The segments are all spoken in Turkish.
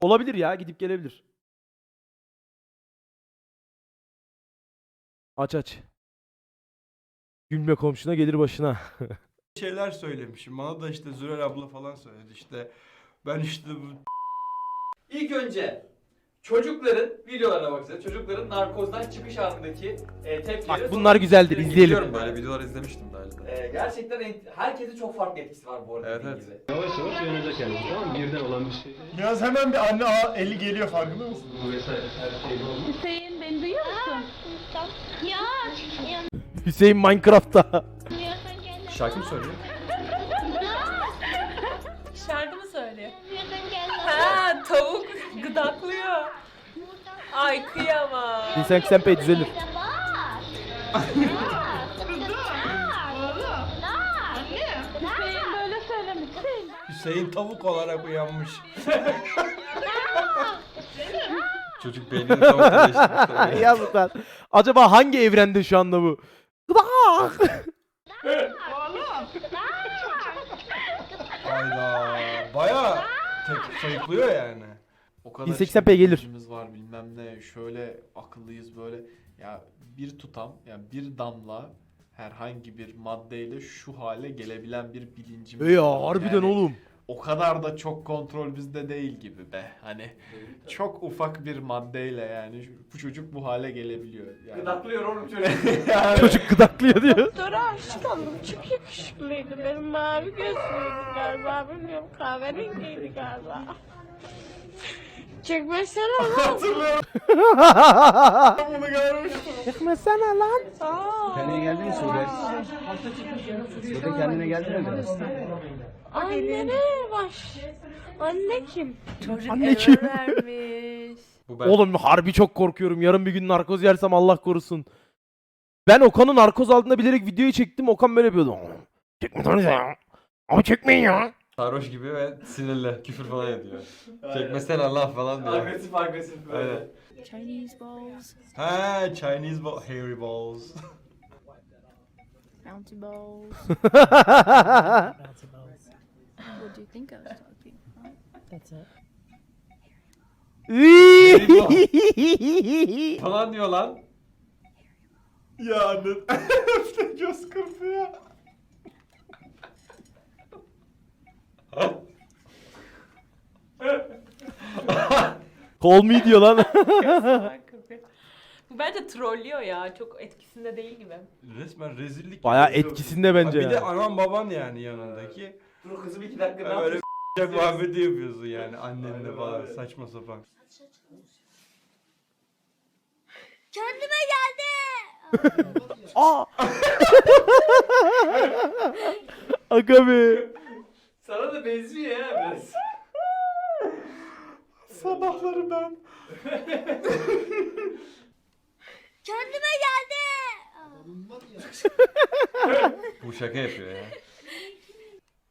Olabilir ya gidip gelebilir. Aç aç. Gülme komşuna gelir başına. şeyler söylemişim. Bana da işte Zürel abla falan söyledi işte. Ben işte bu İlk önce çocukların videolarına bakacağız. Çocukların narkozdan çıkış anındaki e, tepkileri. Bak bunlar güzeldir izleyelim. Biliyorum Böyle videolar izlemiştim daha önce. E, gerçekten en, herkese çok farklı etkisi var bu arada. Evet, evet. gibi. Yavaş yavaş uyanacak kendisi tamam mı? Birden olan bir şey. Yaz hemen bir anne aa, eli geliyor farkında mısın? Bu vesaire her şey olmuş. Hüseyin beni duyuyor musun? Ya, ya, Hüseyin Minecraft'ta. ya. Şarkı mı söylüyor? Şarkı mı söylüyor? Yarın gel. Ha tavuk gıdaklıyor. Ay kıyamam. Vincent Senpey düzelir. Hüseyin böyle söylemişsin. Hüseyin tavuk olarak uyanmış. Çocuk beynini tavukla değiştirmiş. Yazık lan. Acaba hangi evrende şu anda bu? Gıdak! Hayda. Baya tek sayıklıyor yani. O kadar 1080p işte gelir. bilincimiz var bilmem ne şöyle akıllıyız böyle ya bir tutam ya bir damla herhangi bir maddeyle şu hale gelebilen bir bilincimiz Ya var. harbiden Yani oğlum. O kadar da çok kontrol bizde değil gibi be. Hani çok ufak bir maddeyle yani şu- bu çocuk bu hale gelebiliyor. Yani. Gıdaklıyor oğlum çocuk. Çocuk gıdaklıyor diyor. Doktora aşık oldum. Çok yakışıklıydı. Benim mavi gözlüydü galiba. Bilmiyorum kahverengiydi galiba. Çekmesene lan. Bunu görmüştüm. Çıkmasana lan. Kendine geldin mi Sude? Sude kendine geldin mi biraz? Anne ne baş? Anne kim? Çocuk Anne kim? vermiş. Bu ben. Oğlum harbi çok korkuyorum. Yarın bir gün narkoz yersem Allah korusun. Ben Okan'ın narkoz aldığında bilerek videoyu çektim. Okan böyle yapıyordu. Çekmesenize ya. Ama çekmeyin ya. Sarhoş gibi ve sinirli. Küfür falan ediyor. Çekmesen Allah falan diyor. agresif agresif böyle. Aynen. Chinese balls, Ha Chinese ball, hairy balls. bouncy balls. what do you think I was talking? That's it. Falan diyor lan. ya anne. Göz kırpıyor. Call me diyor lan. Bu bence trollüyor ya. Çok etkisinde değil gibi. Resmen rezillik. Baya yapıyor. etkisinde bence Bir de ya. anan baban yani yanındaki. Dur kızım iki dakika ne Ha, Böyle yapıyorsun? muhabbeti yapıyorsun yani annenle falan saçma sapan. Kendime geldi. Aa. Aga be. Sana da benziyor ya biraz. Sabahları ben. Kendime geldi. Bu şaka yapıyor ya.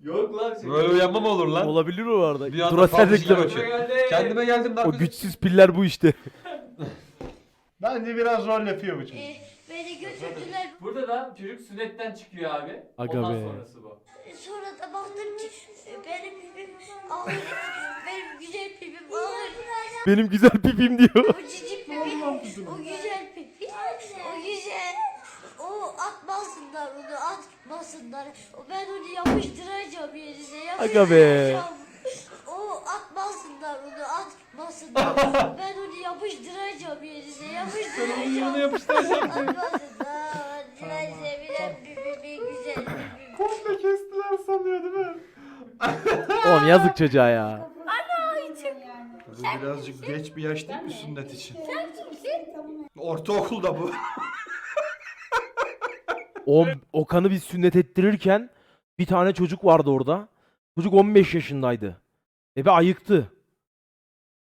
Yok lan. şey- Böyle uyanma mı olur lan? Olabilir o arada. Bir anda Duracell reklamı. Geldi. Kendime geldim O narkoz. güçsüz piller bu işte. Bence biraz rol yapıyor bu çocuk. Beni götürdüler. Burada da çocuk sünnetten çıkıyor abi. Aga Ondan be. sonrası bu. Sonra da baktım ki benim pipim ağır. benim güzel pipim ağır. Benim güzel pipim diyor. O cici pipim, o güzel pipim, o güzel. O atmasınlar onu, atmasınlar. O Ben onu yapıştıracağım yerine, Aga be. O atmasınlar onu, atmasınlar. ben onu yapıştıracağım yerine, yapıştıracağım. Bunu yapıştıracağım. Atmasınlar. Ben sevilen pipimi, güzel pipimi. Komple kestiler sanıyor değil mi? Oğlum yazık çocuğa ya. Bu birazcık geç bir yaş değil mi sünnet için? Ortaokulda bu. O Okan'ı biz sünnet ettirirken bir tane çocuk vardı orada. Çocuk 15 yaşındaydı. Ebe ayıktı.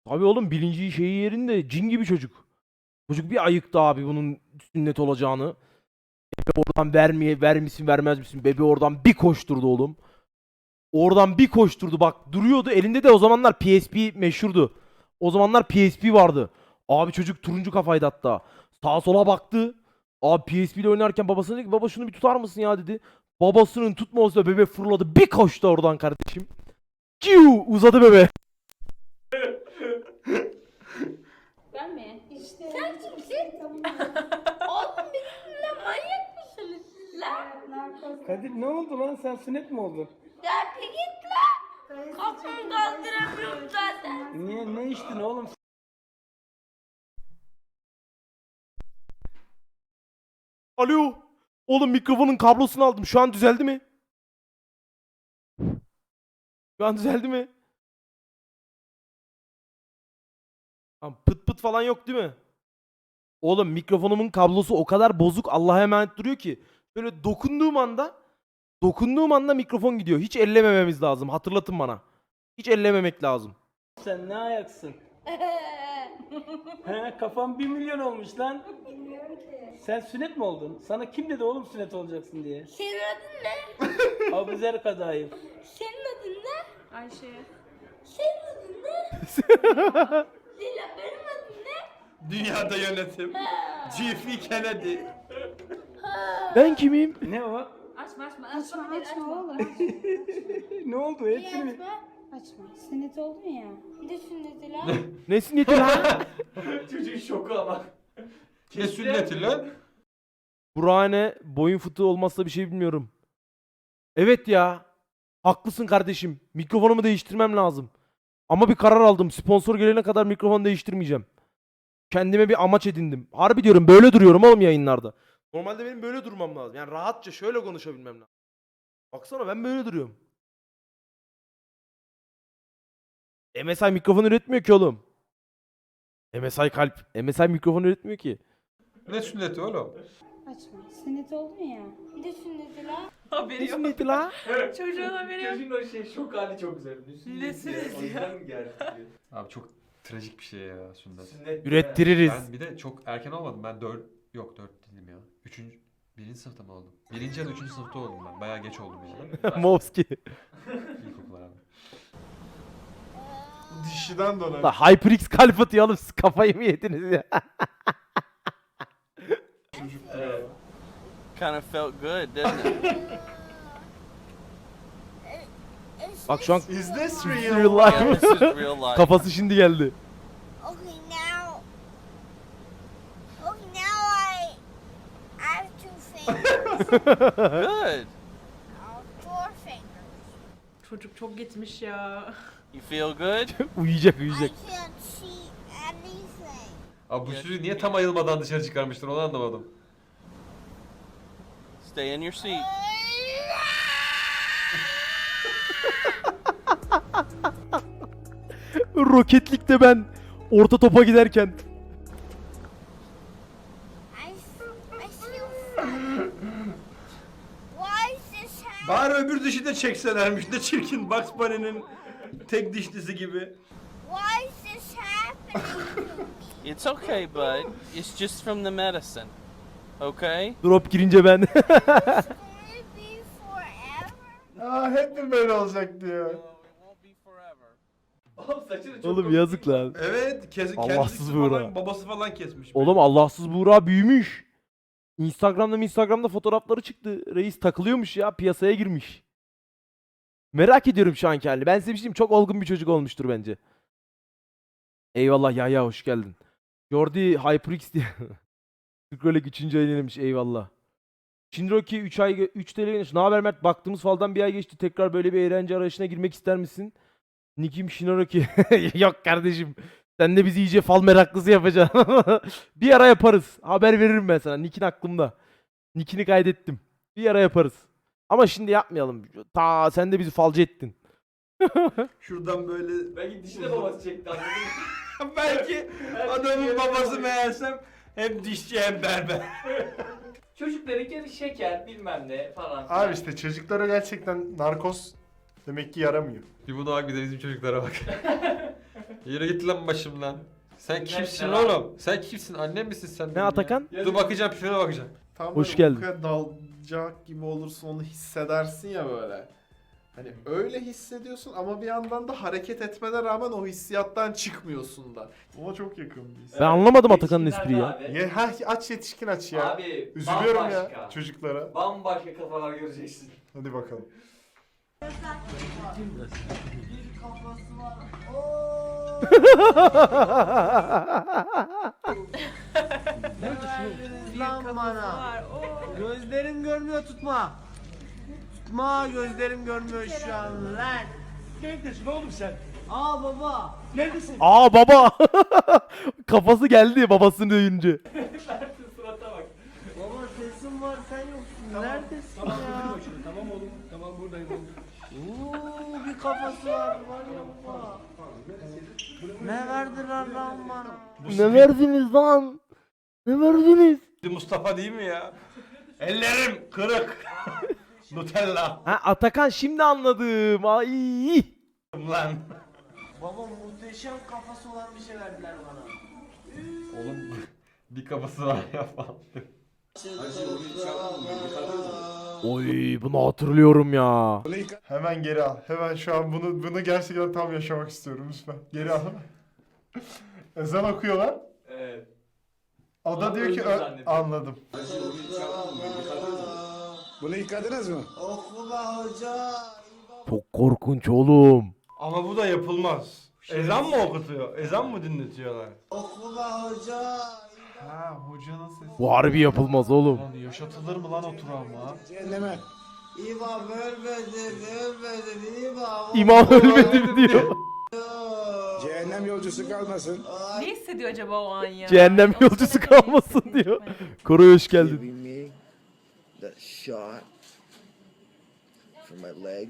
Abi oğlum bilinci şeyi yerinde cin gibi çocuk. Çocuk bir ayıktı abi bunun sünnet olacağını. Ebe oradan vermeye ver misin vermez misin? Bebe oradan bir koşturdu oğlum. Oradan bir koşturdu bak duruyordu. Elinde de o zamanlar PSP meşhurdu. O zamanlar PSP vardı. Abi çocuk turuncu kafaydı hatta. Sağa sola baktı. Abi PSP ile oynarken babasına dedi ki baba şunu bir tutar mısın ya dedi. Babasının tutmaması bebe fırladı. Bir koştu oradan kardeşim. Ciu uzadı bebe. Ben mi? İşte. Sen kimsin? Oğlum bizimle manyak mısınız siz lan? Kadir ne oldu lan sen sünnet mi oldun? Derpe git lan. Kafamı kaldıramıyorum zaten. Niye ne içtin oğlum? Alo. Oğlum mikrofonun kablosunu aldım. Şu an düzeldi mi? Şu an düzeldi mi? Tamam, pıt pıt falan yok değil mi? Oğlum mikrofonumun kablosu o kadar bozuk Allah'a emanet duruyor ki. Böyle dokunduğum anda dokunduğum anda mikrofon gidiyor. Hiç ellemememiz lazım. Hatırlatın bana. Hiç ellememek lazım. Sen ne ayaksın? He kafam bir milyon olmuş lan. Sen sünnet mi oldun? Sana kim dedi oğlum sünnet olacaksın diye? Senin adın ne? Abuzer Kadayıf. Senin adın ne? Ayşe. Senin adın ne? Lila benim adım ne? Dünyada yönetim. G.F. Kennedy. Ben kimim? Ne o? Açma açma açma açma oğlum. ne oldu? Hepsini mi? Açma. Sünnet oldun ya. Bir de sünneti lan. Ne sünneti lan? Çocuğun şoku ama. Ne sünneti lan? Burhane boyun fıtığı olmazsa bir şey bilmiyorum. Evet ya. Haklısın kardeşim. Mikrofonumu değiştirmem lazım. Ama bir karar aldım. Sponsor gelene kadar mikrofonu değiştirmeyeceğim. Kendime bir amaç edindim. Harbi diyorum böyle duruyorum oğlum yayınlarda. Normalde benim böyle durmam lazım. Yani rahatça şöyle konuşabilmem lazım. Baksana ben böyle duruyorum. MSI mikrofon üretmiyor ki oğlum. MSI kalp. MSI mikrofon üretmiyor ki. Ne sünneti oğlum? Açma. Sünnet oldun ya. Bir de sünneti lan. Ne sünneti la? Çocuğun haberi yok. Çocuğun o şey şok hali çok güzel. Ya? Mi geldi diyor. Abi çok trajik bir şey ya sünnet. Sünnet Ürettiririz. Ben bir de çok erken olmadım. Ben 4 yok 4 değilim ya. 3. Birinci sınıfta mı oldum? Birinci ya da üçüncü sınıfta oldum ben. Bayağı geç oldum yani. Movski. İlkokul abi. Dişiden dolayı. La HyperX kalp atıyor oğlum siz kafayı mı yediniz ya? Kind of felt good, didn't it? Bak şu an Is this real real? life. yeah, this is real life. Kafası şimdi geldi. Okay, now. Okay, now I. I have two fingers. Good. Oh, four fingers. Çocuk çok gitmiş ya. You feel good? uyuyacak I uyuyacak. can't see anything. Abi bu çocuğu niye tam ayılmadan dışarı çıkarmıştır onu anlamadım. Stay in your seat. Roketlikte ben orta topa giderken. I, f- I feel funny. Why is this happening? Bari öbür dişi de çekselermiş. Ne çirkin Bugs Bunny'nin tek dişlisi gibi. Why is this happening? It's okay, bud. It's just from the medicine. Okay? Drop girince ben. It's gonna be forever. Aa hep mi böyle olacak diyor. it. Oğlum saçını çok oğlum yazık lan. Evet, kes, Allahsız kendisi Buğra. falan, babası falan kesmiş. Oğlum Allahsız Buğra büyümüş. Instagram'da Instagram'da fotoğrafları çıktı. Reis takılıyormuş ya piyasaya girmiş. Merak ediyorum şu anki halini. Ben size bir şey çok olgun bir çocuk olmuştur bence. Eyvallah ya ya hoş geldin. Jordi HyperX diye. Scroll'e 3. ay denemiş eyvallah. Shinroki 3 ay 3 TL gelmiş. Ne haber Mert? Baktığımız faldan bir ay geçti. Tekrar böyle bir eğlence arayışına girmek ister misin? Nikim Shinroki. Yok kardeşim. Sen de bizi iyice fal meraklısı yapacaksın. bir ara yaparız. Haber veririm ben sana. Nick'in aklımda. Nick'ini kaydettim. Bir ara yaparız. Ama şimdi yapmayalım. Ta sen de bizi falcı ettin. Şuradan böyle... Belki dişi de babası çekti anladın mı? Belki adamın babası meğersem hem dişçi hem berber. Çocukların yarı şeker bilmem ne falan. filan. Abi işte çocuklara gerçekten narkoz demek ki yaramıyor. Bir buna bak bir de bizim çocuklara bak. Yürü git lan başımdan. Sen kimsin oğlum? Sen kimsin? Annem misin sen? Ne benim ya? Atakan? Dur bakacağım pifine bakacağım. Tam Hoş böyle geldin. uykuya dalacak gibi olursun onu hissedersin ya böyle. Hani öyle hissediyorsun ama bir yandan da hareket etmene rağmen o hissiyattan çıkmıyorsun da. Ona çok yakın bir his. Ben anlamadım Atakan'ın espriyi ya. Abi, Ye, ha, aç yetişkin aç ya. abi Üzülüyorum bambaşka. ya çocuklara. Bambaşka kafalar göreceksin. Hadi bakalım. bana. Gözlerim görmüyor tutma. Tutma gözlerim görmüyor şu an lan. Neredesin oğlum sen? Aa baba. Neredesin? Aa baba. Kafası geldi babasını duyunca. Mert'in surata bak. Baba sesim var sen yoksun. Neredesin Tamam ya? dur başını. Tamam oğlum. Tamam buradayım oğlum. Oo, bir kafası var var ya baba. Ne verdiler lan bana? ne verdiniz lan? Ne verdiniz? Mustafa değil mi ya? Ellerim kırık. Nutella. Ha Atakan şimdi anladım. Ay. Lan. Baba muhteşem kafası olan bir şey verdiler bana. Oğlum bir kafası var ya falan. Oy bunu hatırlıyorum ya. Hemen geri al. Hemen şu an bunu bunu gerçekten tam yaşamak istiyorum lütfen. Geri al. Ezan okuyorlar. Evet. O da diyor ki anladım. Bunu yıkadınız mı? Okula hoca. Çok korkunç oğlum. Ama bu da yapılmaz. Ezan mı okutuyor? Ezan mı dinletiyorlar? Okula hoca. Ha hocanın sesi. Bu harbi yapılmaz oğlum. Lan yaşatılır mı lan o travma? Cehenneme. İmam ölmedi, ölmedi İmam. İmam ölmedi diyor. Cehennem yolcusu kalmasın. Ne hissediyor acaba o an ya? Cehennem O yolcusu sırada ne kalmasın hissediyor? diyor. Koray hoş geldin. me that shot for my leg.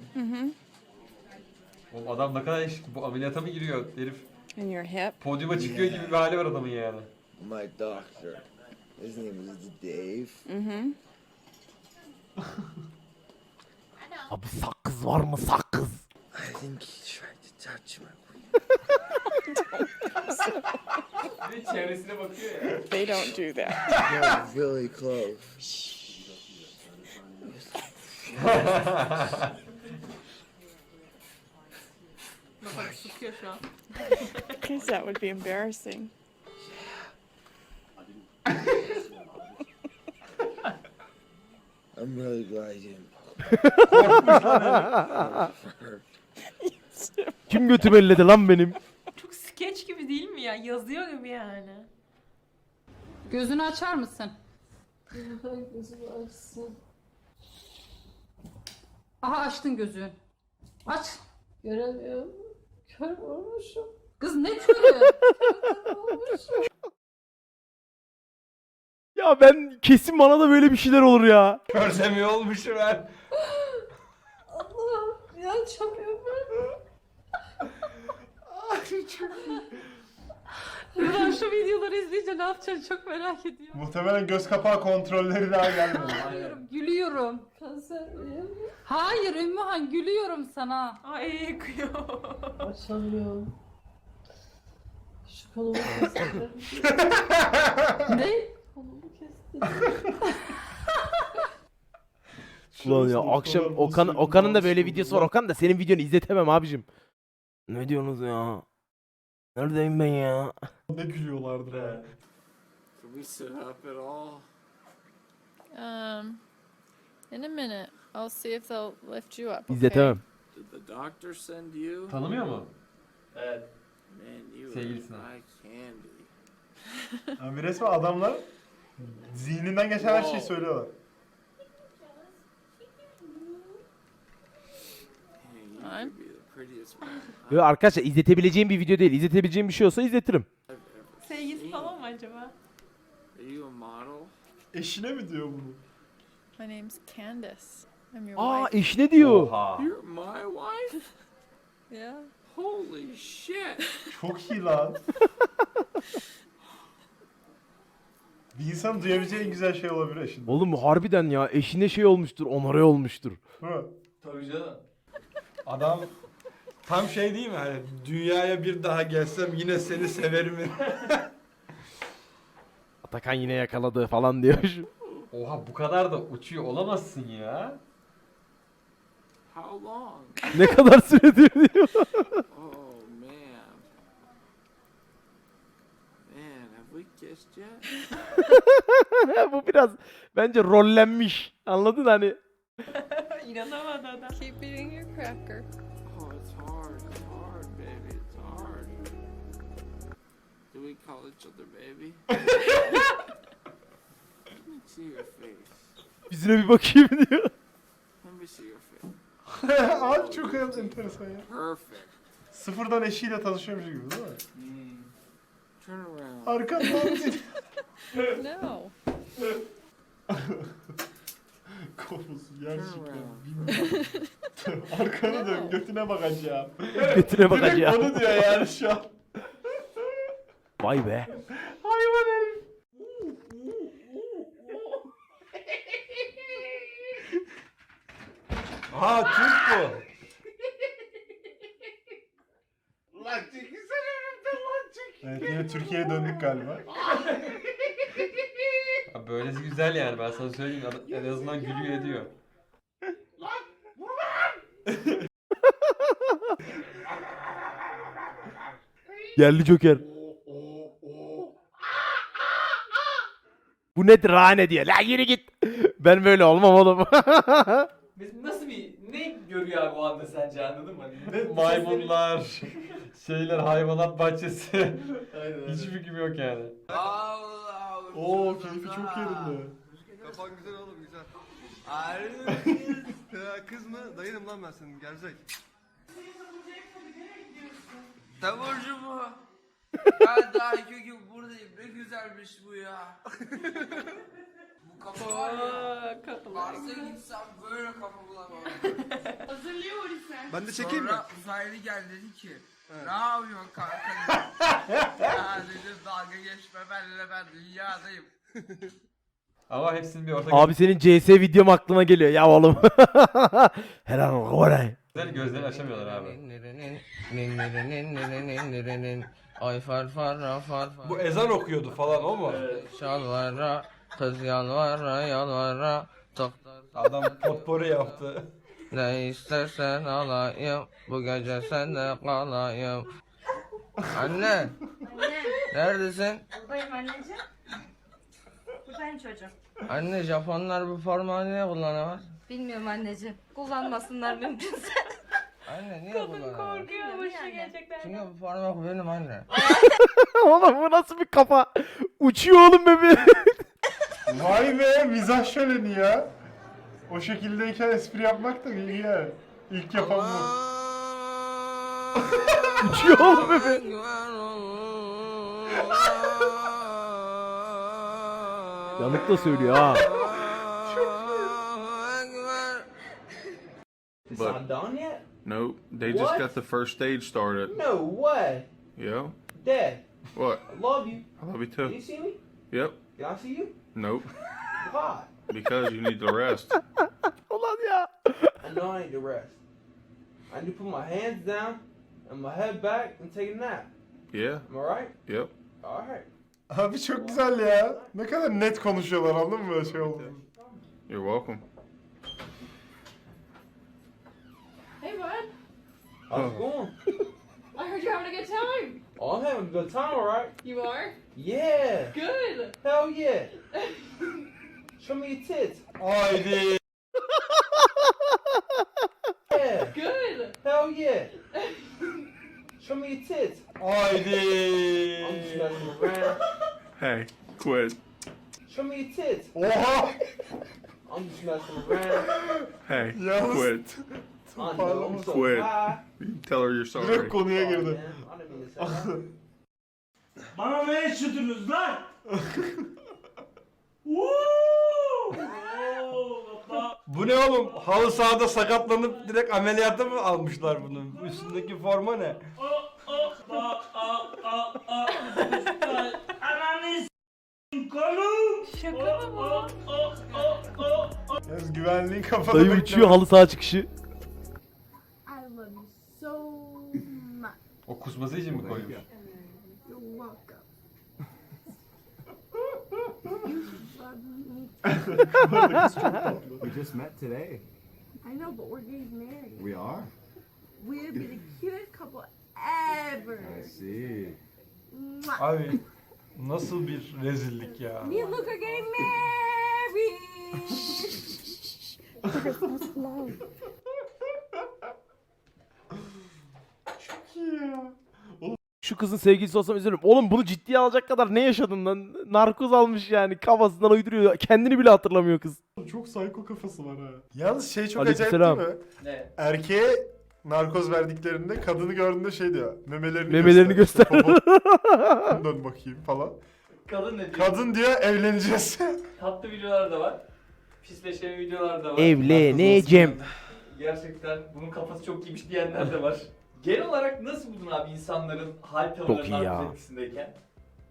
Oğlum adam ne kadar iş, bu ameliyata mı giriyor herif? In your hip. Podyuma çıkıyor gibi bir hali var adamın yani. My doctor. His name is Dave. Mm-hmm. Abi sakız var mı sakız? I think he tried to touch my Bir de çevresine bakıyor ya. They don't do that. got really close. Bak sıkıyor şu an. Because that would be embarrassing. I'm really glad you didn't. Kim götümü elledi lan benim? Çok skeç gibi değil mi ya? Yazıyor gibi yani. Gözünü açar mısın? Aha açtın gözü. Aç. Göremiyorum. Kör olmuşum. Kız ne körü? Ya ben kesin bana da böyle bir şeyler olur ya. Görsemiyor olmuşum ben. Allah'ım ya açamıyorum ben. Ben şu videoları izleyince ne yapacağını çok merak ediyorum. Muhtemelen göz kapağı kontrolleri daha gelmedi. Gülüyorum, gülüyorum. Kanser Hayır Ümmühan gülüyorum sana. Ay kıyıyor. Açamıyorum. Şu kolumu kestim. ne? Kolumu kestim. Ulan ya akşam Okan Okan'ın da böyle videosu var. Okan da senin videonu izletemem abicim. Ne diyorsunuz ya? Neredeyim ben ya? ne gülüyorlardır ha. Can we sit up at all? Um, in a minute, I'll see if they'll lift you up. İzletemem. Did the doctor send you? Tanımıyor mu? Evet. Man, you Sevgilisine. are eye candy. Yani resmen adamlar zihninden geçen her şeyi Wow. söylüyorlar. Man, Yo, arkadaşlar izletebileceğim bir video değil. İzletebileceğim bir şey olsa izletirim. Sevgilisi falan mı acaba? Are you a model? Eşine mi diyor bunu? My name's Candace. I'm your Aa wife. eş ne diyor? Oha. You're my wife? Yeah. Holy shit! Çok iyi lan. bir insan duyabileceği en güzel şey olabilir eşinde. Oğlum harbiden ya eşine şey olmuştur, onarı olmuştur. Değil mi? Tabii canım. Adam tam şey değil mi? Hani dünyaya bir daha gelsem yine seni severim. Atakan yine yakaladı falan diyor. Oha bu kadar da uçuyor olamazsın ya. How long? ne kadar süredir diyor. Oh man. Man, have we kissed yet? Bu biraz bence rollenmiş. Anladın hani? İnanamadı adam. Keep eating your cracker. Do we call each other baby? See your face. Yüzüne bir bakayım diyor. Let me see your face. Abi çok enteresan ya. Perfect. Sıfırdan eşiyle tanışıyormuş gibi değil mi? Turn around. Arkandan seni. No. Konusu gerçekten bilmiyorum. Arkanı dön götüne bakacağım. Götüne Direkt bakacağım. onu diyor yani şu an. Vay be. Hayvan herif. Ha Türk bu. Lan çekilsene önümden lan çek. Evet yine Türkiye'ye döndük galiba. Abi böylesi güzel yani ben sana söyleyeyim. Ad- En azından gülüyor ediyor. Geldi Joker. Bu nedir rane diye. La yürü git. Ben böyle olmam oğlum. Nasıl bir ne görüyor abi o anda sence anladın mı? Hani ne- Maymunlar, şeyler, hayvanat bahçesi. Aynen, Hiç aynen. fikrim yok yani. Allah Oo keyfi çok yerinde. Kafan güzel oğlum güzel. Harbi. Kız mı? Dayınım lan ben senin gerzek. Taburcu mu? Ben daha iki gün buradayım. Ne güzelmiş bu ya. bu kafa var ya. Varsa gitsem böyle kafa bulamam. Ben de çekeyim mi? Sonra uzaylı geldi dedi ki ne yapıyorsun kanka? ya dedim dalga geçme benimle ben dünyadayım. Ama hepsinin bir ortak Abi senin CS videom aklıma geliyor ya oğlum. Helal olsun. Güzel gözlerini açamıyorlar abi. Ay far far far far. Bu ezan okuyordu falan o mu? Şalvara, kız yalvara yalvara. Doktor Adam potpourri yaptı. ne istersen alayım. Bu gece sende kalayım. Anne, Anne. neredesin? Buradayım anneciğim. Buradayım çocuğum. Anne, Japonlar bu formayı niye kullanamaz? Bilmiyorum anneciğim. Kullanmasınlar mümkünse. Anne niye kullanamaz? Korkuyor başına gerçekten. Çünkü bu forma benim anne. oğlum bu nasıl bir kafa? Uçuyor oğlum bebeğim. Vay be mizah şöleni ya. O şekildeyken espri yapmak da iyi ya. İlk yapan bu. Uçuyor oğlum bebeğim. Yanık da söylüyor ha. It's not done yet? Nope. They What? just got the first stage started. No way. Yeah. Dad, What? I love you. I love you Can too. you see me? Yep. Can I see you? Nope. Why? Because you need to rest. Ulan ya. I know I need to rest. I need to put my hands down and my head back and take a nap. Yeah. Am I right? Yep. Alright. Abi çok güzel ya. Ne kadar net konuşuyorlar anladın mı böyle şey oldu. You're welcome. Hey, bud. How's it oh. going? I heard you're having a good time. Oh, I'm having a good time, alright? You are? Yeah. Good. Hell yeah. Show me your tits. Oh, I did. Yeah. Good. Hell yeah. Show me your tits. Oh, Haydi. I'm just messing around. Hey, quit. Show me your tits. Oha! I'm just messing around. Hey, Yalnız- quit. So Quit. Tell her you're sorry. Direkt konuya girdi. I didn't mean to say that. Bana ne yaşadınız lan? Bu ne oğlum? Halı sahada sakatlanıp direkt ameliyata mı almışlar bunu? Üstündeki forma ne? Ananı s**in kolu. Şaka mı bu? Yalnız güvenliğin kafada Dayı uçuyor halı saha çıkışı. I love you so much. O kusması için mi koymuş? We just met today. I know, but we're getting married. We are. We'd be the cutest couple ever. see. Mwah. Abi nasıl bir rezillik ya. Me and Luke are getting married. şu kızın sevgilisi olsam üzülürüm. Oğlum bunu ciddiye alacak kadar ne yaşadın lan? Narkoz almış yani kafasından uyduruyor. Kendini bile hatırlamıyor kız. Çok psycho kafası var ha. Yalnız şey çok acayip Aleykümselam. değil mi? Ne? Erkeğe narkoz verdiklerinde kadını gördüğünde şey diyor. Memelerini, Memelerini göster. Popo- dön bakayım falan. Kadın ne diyor? Kadın diyor evleneceğiz. Tatlı videolar da var. Pisleşen videolar da var. Evleneceğim. Gerçekten bunun kafası çok iyiymiş diyenler de var. Genel olarak nasıl buldun abi insanların hal Çok iyi ya. etkisindeyken?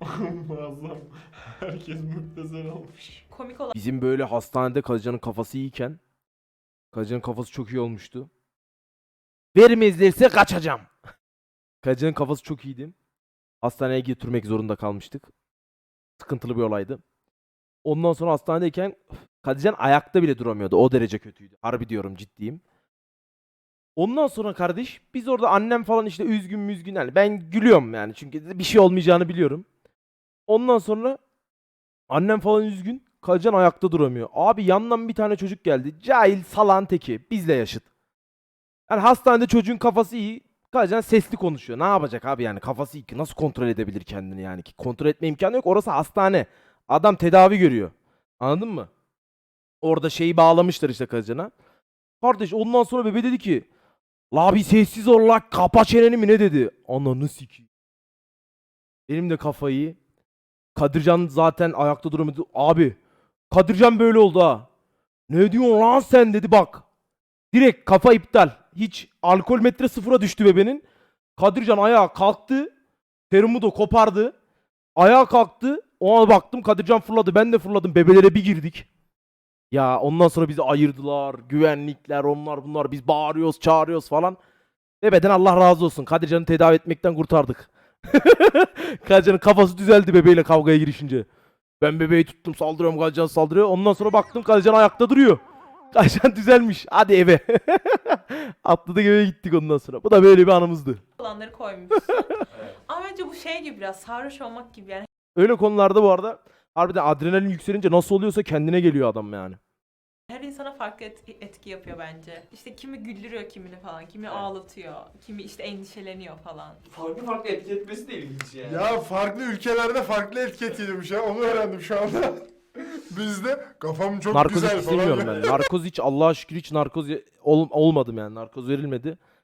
Muazzam. Herkes müptezel olmuş. Komik olan Bizim böyle hastanede Kalıcan'ın kafası iyiyken Kalıcan'ın kafası çok iyi olmuştu. Vermezlerse kaçacağım. Kalıcan'ın kafası çok iyiydi. Hastaneye götürmek zorunda kalmıştık. Sıkıntılı bir olaydı. Ondan sonra hastanedeyken Kadıcan ayakta bile duramıyordu. O derece kötüydü. Harbi diyorum ciddiyim. Ondan sonra kardeş biz orada annem falan işte üzgün müzgün yani ben gülüyorum yani çünkü bir şey olmayacağını biliyorum. Ondan sonra Annem falan üzgün. Kalıcan ayakta duramıyor. Abi yandan bir tane çocuk geldi. Cahil salan teki. Bizle yaşıt. Yani hastanede çocuğun kafası iyi. Kalıcan sesli konuşuyor. Ne yapacak abi yani kafası iyi ki. Nasıl kontrol edebilir kendini yani ki. Kontrol etme imkanı yok. Orası hastane. Adam tedavi görüyor. Anladın mı? Orada şeyi bağlamışlar işte Kalıcan'a. Kardeş ondan sonra bebe dedi ki La bir sessiz ol la kapa çeneni mi ne dedi. Ananı sikeyim. Benim de kafayı Kadircan zaten ayakta duramadı. Abi Kadircan böyle oldu ha. Ne diyorsun lan sen dedi bak. Direkt kafa iptal. Hiç alkol metre sıfıra düştü bebenin. Kadircan ayağa kalktı. Serumu da kopardı. Ayağa kalktı. Ona baktım Kadircan fırladı. Ben de fırladım. Bebelere bir girdik. Ya ondan sonra bizi ayırdılar. Güvenlikler onlar bunlar. Biz bağırıyoruz çağırıyoruz falan. Bebeden Allah razı olsun. Kadircan'ı tedavi etmekten kurtardık. Kadircan'ın kafası düzeldi bebeğiyle kavgaya girişince. Ben bebeği tuttum saldırıyorum Kadircan saldırıyor. Ondan sonra baktım Kadircan ayakta duruyor. Kadircan düzelmiş. Hadi eve. Atladık eve gittik ondan sonra. Bu da böyle bir anımızdı. olanları koymuşsun. Ama bence bu şey gibi biraz sarhoş olmak gibi yani. Öyle konularda bu arada harbiden adrenalin yükselince nasıl oluyorsa kendine geliyor adam yani. Her insana farklı et- etki yapıyor bence. İşte kimi güldürüyor kimini falan, kimi ağlatıyor, kimi işte endişeleniyor falan. Farklı farklı etki etmesi de ilginç yani. ya farklı ülkelerde farklı etiket yemiş ya. Onu öğrendim şu anda. Bizde kafam çok narkoz güzel hiç falan. istemiyorum ben. Narkoz hiç Allah'a şükür hiç narkoz ye- ol- olmadım yani. Narkoz verilmedi.